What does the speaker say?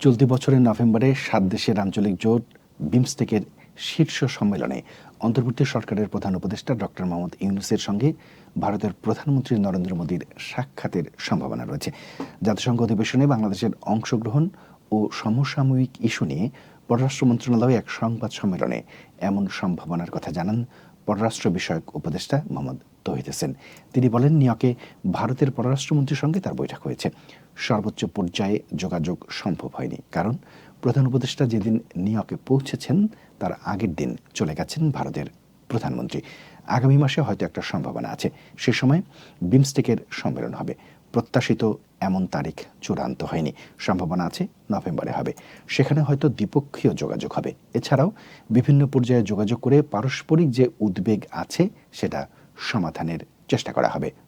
চলতি বছরের নভেম্বরে সাত দেশের আঞ্চলিক জোট বিমস্টেকের শীর্ষ সম্মেলনে অন্তর্বর্তী সরকারের প্রধান উপদেষ্টা ডক্টর মোহাম্মদ ইউনুসের সঙ্গে ভারতের প্রধানমন্ত্রী নরেন্দ্র মোদীর সাক্ষাতের সম্ভাবনা রয়েছে। জাতিসংঘ অধিবেশনে বাংলাদেশের অংশগ্রহণ ও সমসাময়িক ইস্যু নিয়ে পররাষ্ট্র মন্ত্রণালয়ে এক সংবাদ সম্মেলনে এমন সম্ভাবনার কথা জানান পররাষ্ট্র বিষয়ক উপদেষ্টা মোহাম্মদ তহিদ হোসেন তিনি বলেন, নিয়কে ভারতের পররাষ্ট্রমন্ত্রীর সঙ্গে তার বৈঠক হয়েছে। সর্বোচ্চ পর্যায়ে যোগাযোগ সম্ভব হয়নি। কারণ প্রধান উপদেষ্টা যেদিন নিয়কে পৌঁছেছেন, তার আগের দিন চলে গেছেন ভারতের প্রধানমন্ত্রী। আগামী মাসে হয়তো একটা সম্ভাবনা আছে। সে সময় বিমস্টেকের সম্মেলন হবে। প্রত্যাশিত এমন তারিখ চূড়ান্ত হয়নি। সম্ভাবনা আছে, নভেম্বরে হবে। সেখানে হয়তো দ্বিপক্ষীয় যোগাযোগ হবে। এছাড়াও বিভিন্ন পর্যায়ে যোগাযোগ করে পারস্পরিক যে উদ্বেগ আছে, সেটা সমাধানের চেষ্টা করা হবে।